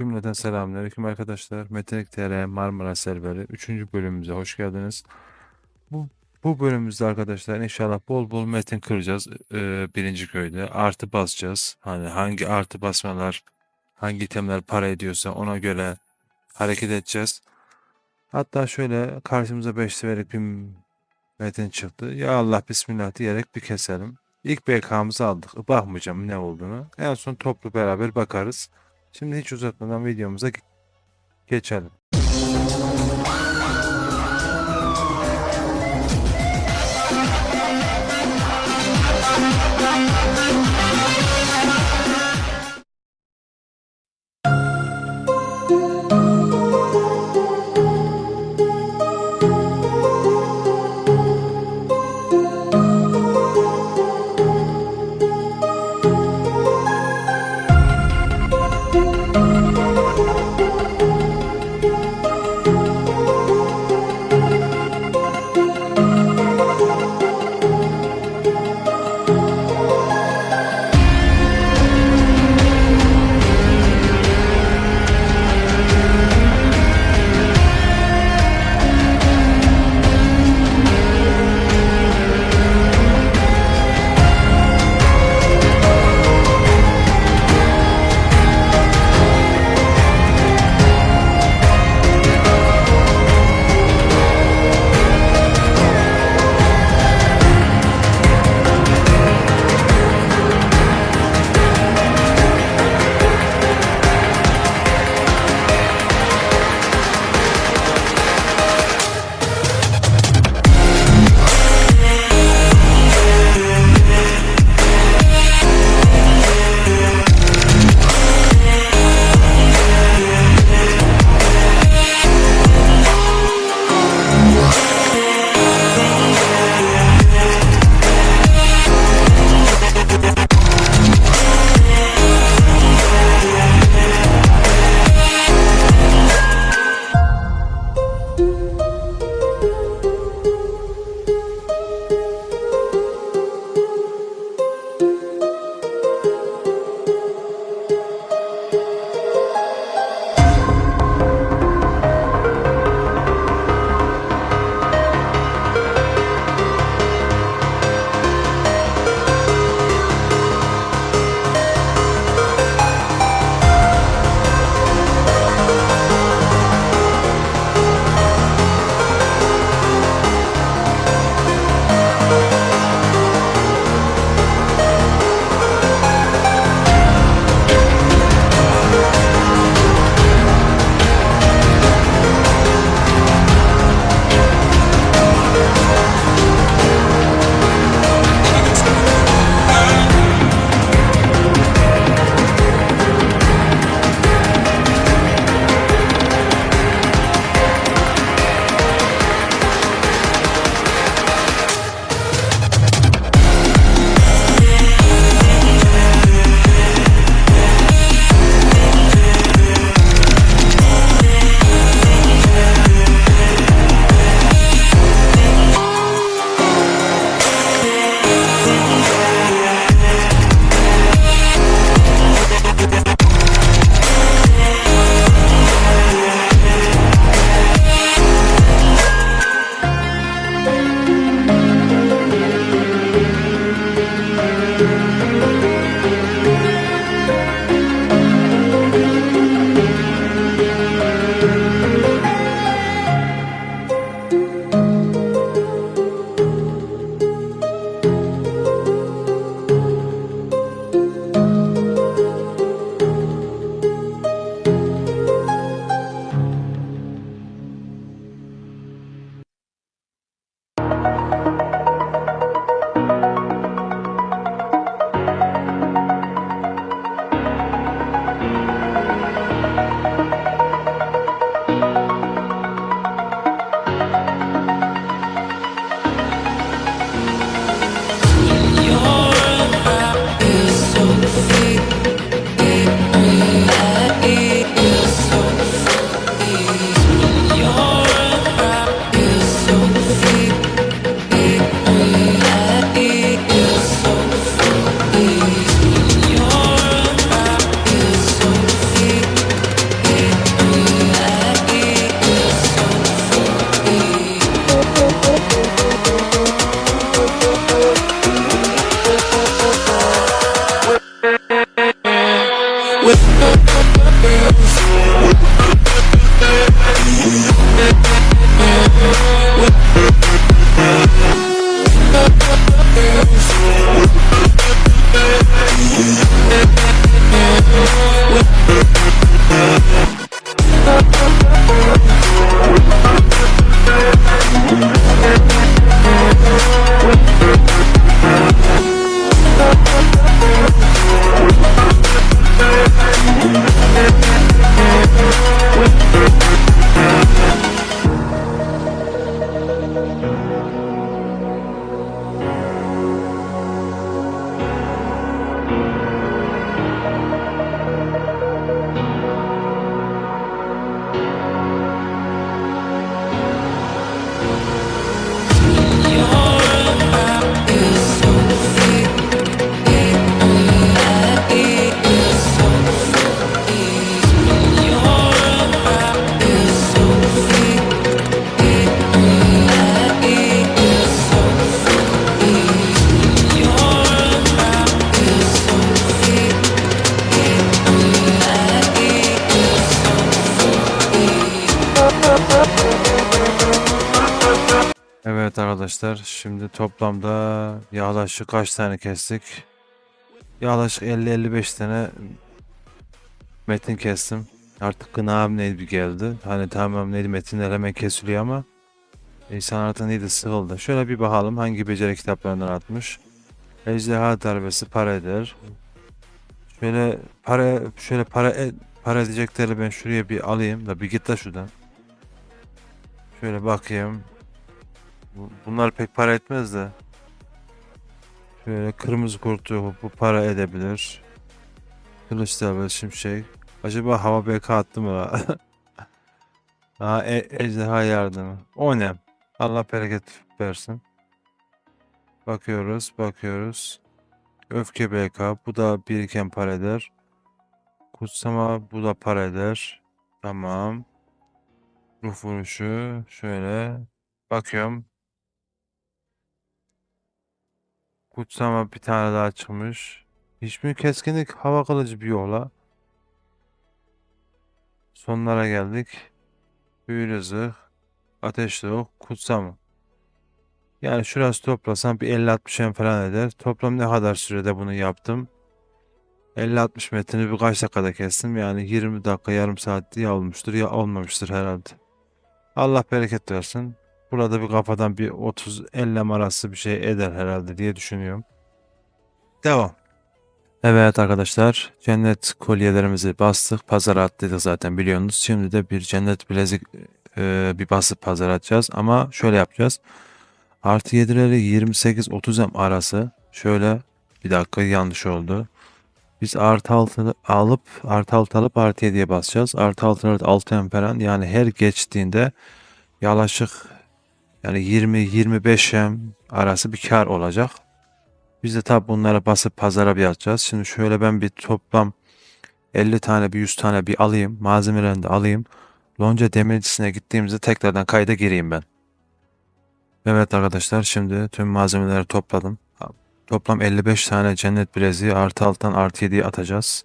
Cümleten selamünaleyküm arkadaşlar. Metelik TR Marmara Serveri 3. bölümümüze hoş geldiniz. Bu bu bölümümüzde arkadaşlar inşallah bol bol metin kıracağız e, birinci köyde. Artı basacağız. Hani hangi artı basmalar, hangi itemler para ediyorsa ona göre hareket edeceğiz. Hatta şöyle karşımıza 5 severek bir metin çıktı. Ya Allah bismillah diyerek bir keselim. İlk BK'mızı aldık. Bakmayacağım ne olduğunu. En son toplu beraber bakarız. Şimdi hiç uzatmadan videomuza ge- geçelim. Evet arkadaşlar şimdi toplamda yaklaşık kaç tane kestik? Yaklaşık 50-55 tane metin kestim. Artık gınağım neydi geldi. Hani tamam neydi metinler hemen kesiliyor ama insan artık neydi sıkıldı. Şöyle bir bakalım hangi beceri kitaplarından atmış. Ejderha darbesi para eder. Şöyle para şöyle para e- para edecekleri ben şuraya bir alayım da bir git la şuradan. Şöyle bakayım. Bu- Bunlar pek para etmez de. Şöyle kırmızı kurtu bu para edebilir. Kılıç devre şimşek. Acaba hava BK attı mı? Aa, e, ejderha yardımı. O ne? Allah bereket versin. Bakıyoruz, bakıyoruz. Öfke BK. Bu da biriken para eder. Kutsama bu da para eder. Tamam. Ruh vuruşu. Şöyle. Bakıyorum. Kutsama bir tane daha çıkmış. Hiçbir keskinlik hava kılıcı bir yola. Sonlara geldik. Büyülü zırh. Ateşli ok. Kutsama. Yani şurası toplasam bir 50-60 en falan eder. Toplam ne kadar sürede bunu yaptım? 50-60 metrini birkaç dakikada kestim. Yani 20 dakika yarım saat ya olmuştur ya olmamıştır herhalde. Allah bereket versin. Burada bir kafadan bir 30-50 arası bir şey eder herhalde diye düşünüyorum. Devam. Evet arkadaşlar cennet kolyelerimizi bastık. Pazara attıydık zaten biliyorsunuz. Şimdi de bir cennet bilezik e, bir basıp pazara atacağız. Ama şöyle yapacağız. Artı 7'leri 28-30 M arası. Şöyle bir dakika yanlış oldu. Biz artı 6 alıp artı 6 alıp artı 7'ye basacağız. Artı 6'ları 6 M falan yani her geçtiğinde yaklaşık yani 20-25 M arası bir kar olacak. Biz de tabi bunlara basıp pazara bir atacağız. Şimdi şöyle ben bir toplam 50 tane bir 100 tane bir alayım. Malzemelerini de alayım. Lonca demircisine gittiğimizde tekrardan kayda gireyim ben. Evet arkadaşlar şimdi tüm malzemeleri topladım. Toplam 55 tane cennet bileziği artı alttan artı 7'ye atacağız.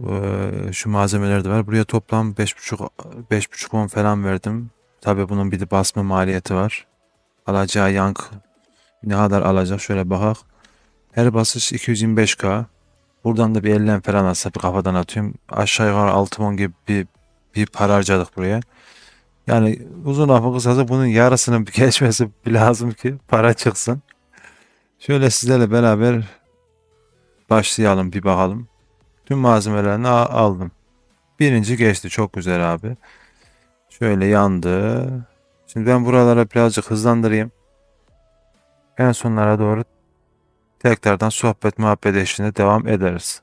Ee, şu malzemeler de var. Buraya toplam 5.5 5.5 10 falan verdim. Tabi bunun bir de basma maliyeti var. Alacağı yank ne kadar alacak şöyle bakak. Her basış 225k. Buradan da bir 50 falan atsa bir kafadan atıyorum. Aşağı yukarı 6 won gibi bir, bir para harcadık buraya. Yani uzun lafı kısası bunun yarısının geçmesi lazım ki para çıksın. Şöyle sizlerle beraber başlayalım bir bakalım. Tüm malzemelerini aldım. Birinci geçti çok güzel abi. Şöyle yandı. Şimdi ben buralara birazcık hızlandırayım. En sonlara doğru tekrardan sohbet muhabbet eşliğinde devam ederiz.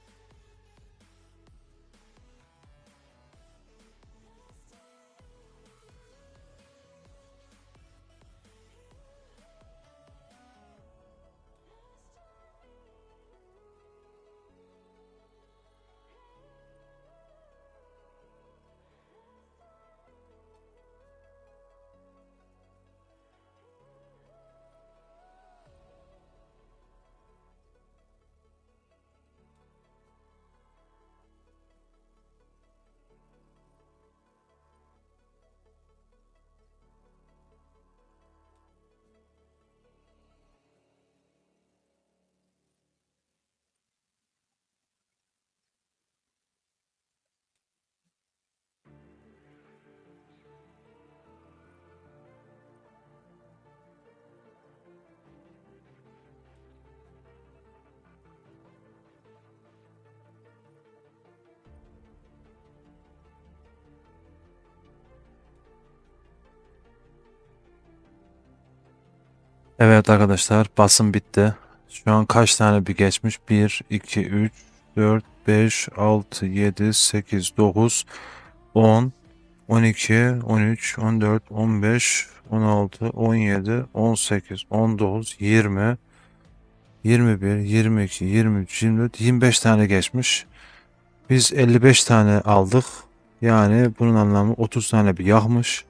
Evet arkadaşlar basım bitti. Şu an kaç tane bir geçmiş? 1, 2, 3, 4, 5, 6, 7, 8, 9, 10, 12, 13, 14, 15, 16, 17, 18, 19, 20, 21, 22, 23, 24, 25 tane geçmiş. Biz 55 tane aldık. Yani bunun anlamı 30 tane bir yakmış.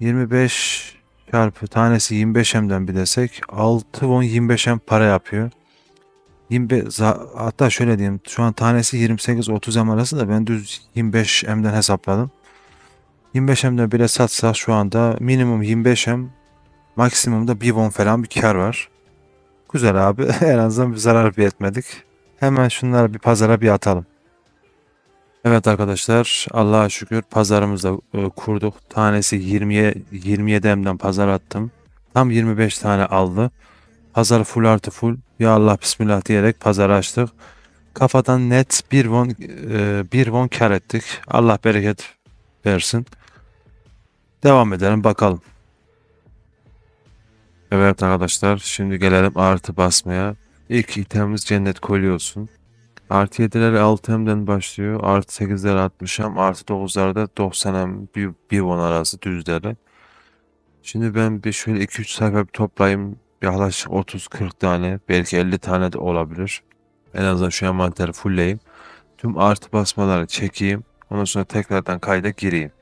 25 çarpı tanesi 25M'den bir desek 6 10 25M para yapıyor. 25, za- hatta şöyle diyeyim şu an tanesi 28-30M arası da ben düz 25M'den hesapladım. 25M'den bile satsa şu anda minimum 25M maksimumda 1 won falan bir kar var. Güzel abi en azından bir zarar bir etmedik. Hemen şunları bir pazara bir atalım. Evet arkadaşlar Allah'a şükür pazarımızda e, kurduk. Tanesi 20'ye 27 emden pazar attım. Tam 25 tane aldı. Pazar full artı full. Ya Allah bismillah diyerek pazarı açtık. Kafadan net 1 won e, 1 won kar ettik. Allah bereket versin. Devam edelim bakalım. Evet arkadaşlar şimdi gelelim artı basmaya. İlk itemimiz cennet kolye olsun. Artı 7'ler 6M'den başlıyor. Artı 8'ler 60M. Artı 9'larda 90M. Bir, bir won arası düzleri. Şimdi ben bir şöyle 2-3 sayfa bir toplayayım. Yaklaşık 30-40 tane. Belki 50 tane de olabilir. En azından şu envanteri fullleyeyim. Tüm artı basmaları çekeyim. Ondan sonra tekrardan kayda gireyim.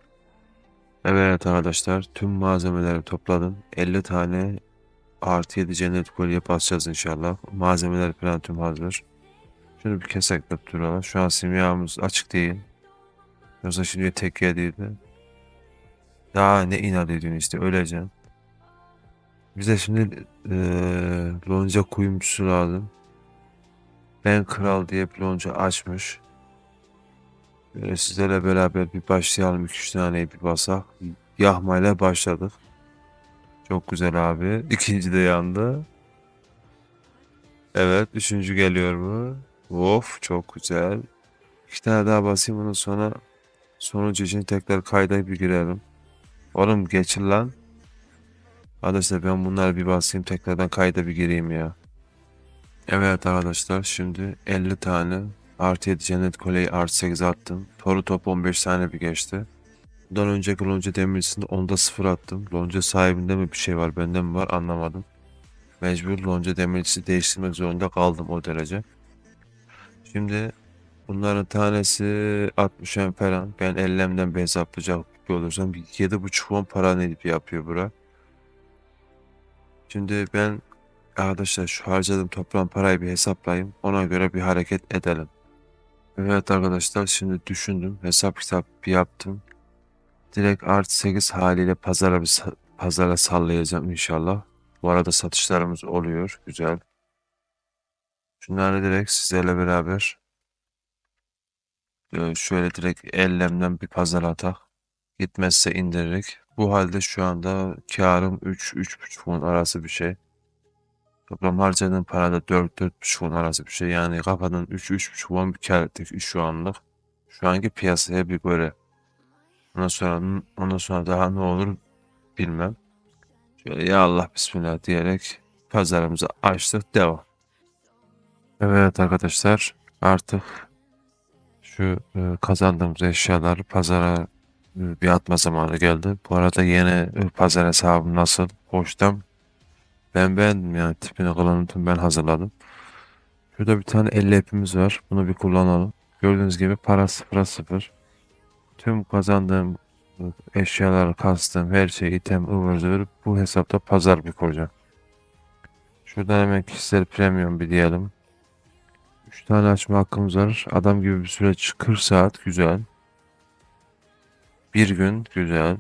Evet arkadaşlar tüm malzemeleri topladım. 50 tane artı 7 cennet kolye basacağız inşallah. Malzemeler falan tüm hazır. Şunu bir kesek duralım. Şu an simyamız açık değil. Yoksa şimdi tek yediydi. Daha ne inat ediyorsun işte öleceğim. Bize şimdi eee lonca kuyumcusu lazım. Ben kral diye bir lonca açmış. Böyle sizlerle beraber bir başlayalım. 2-3 taneyi bir basak. Yahmayla başladık. Çok güzel abi. İkinci de yandı. Evet. Üçüncü geliyor mu? Of çok güzel. İki tane daha basayım ondan sonra sonucu için tekrar kayda bir girelim. Oğlum geçin lan. Arkadaşlar ben bunları bir basayım tekrardan kayda bir gireyim ya. Evet arkadaşlar şimdi 50 tane artı 7 cennet koleyi artı 8 attım. Toru top 15 tane bir geçti. Bundan önceki lonca demircisinde 10'da 0 attım. Lonca sahibinde mi bir şey var bende mi var anlamadım. Mecbur lonca demircisi değiştirmek zorunda kaldım o derece. Şimdi bunların tanesi 60 em falan. Ben 50 emden bir hesaplayacak bir olursam 7,5 won para ne yapıyor bura. Şimdi ben arkadaşlar şu harcadığım toplam parayı bir hesaplayayım. Ona göre bir hareket edelim. Evet arkadaşlar şimdi düşündüm. Hesap kitap bir yaptım. Direkt artı 8 haliyle pazara bir pazara sallayacağım inşallah. Bu arada satışlarımız oluyor. Güzel. Şunları direkt sizlerle beraber e, şöyle direkt ellemden bir pazara atak. Gitmezse indiririk. Bu halde şu anda karım 3-3,5 won arası bir şey. Toplam harcadığım para da 4-4,5 won arası bir şey. Yani kafadan 3-3,5 won bir kar ettik şu anlık. Şu anki piyasaya bir göre. Ondan sonra, ondan sonra daha ne olur bilmem. Şöyle ya Allah bismillah diyerek pazarımızı açtık. Devam. Evet arkadaşlar artık şu e, kazandığımız eşyaları pazara e, bir atma zamanı geldi. Bu arada yeni e, pazar hesabım nasıl? Hoştan. Ben beğendim yani tipini kılığını ben hazırladım. Şurada bir tane 50 ipimiz var. Bunu bir kullanalım. Gördüğünüz gibi para sıfıra sıfır. Tüm kazandığım e, eşyaları kastım her şey item ıvır zıvır bu hesapta pazar bir koyacağım. Şuradan hemen kişisel premium bir diyelim. 3 tane açma hakkımız var. Adam gibi bir süreç 40 saat güzel. Bir gün güzel.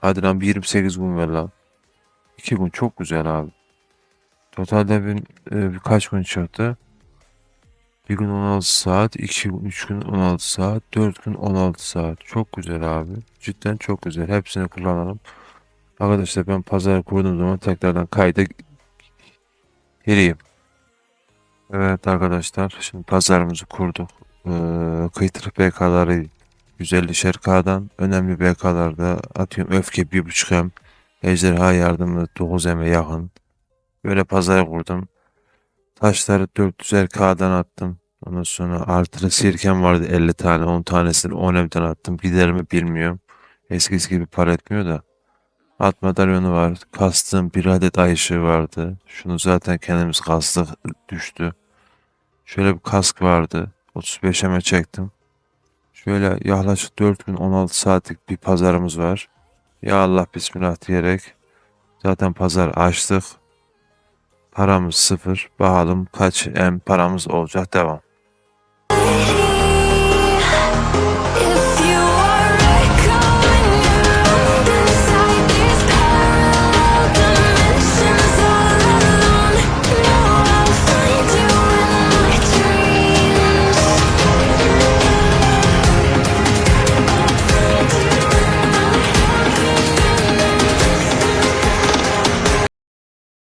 Hadi lan bir 28 gün ver lan. 2 gün çok güzel abi. Totalde bir, e, birkaç gün çıktı. Bir gün 16 saat, 2 gün, 3 gün 16 saat, 4 gün 16 saat. Çok güzel abi. Cidden çok güzel. Hepsini kullanalım. Arkadaşlar ben pazar kurduğum zaman tekrardan kayda gireyim. Evet arkadaşlar şimdi pazarımızı kurduk. Ee, kıytırık BK'ları 150'şer K'dan önemli BK'larda atıyorum öfke 1.5 M ejderha yardımı 9 M'e yakın Böyle pazar kurdum. Taşları 400'er K'dan attım. Ondan sonra artırı sirkem vardı 50 tane. 10 tanesini 10 evden attım. Gider mi bilmiyorum. Eskisi gibi para etmiyor da. At madalyonu var. Kastığım bir adet ay ışığı vardı. Şunu zaten kendimiz kastık düştü. Şöyle bir kask vardı. 35'eme çektim. Şöyle yaklaşık 4 gün 16 saatlik bir pazarımız var. Ya Allah bismillah diyerek zaten pazar açtık. Paramız sıfır. Bakalım kaç em paramız olacak. Devam.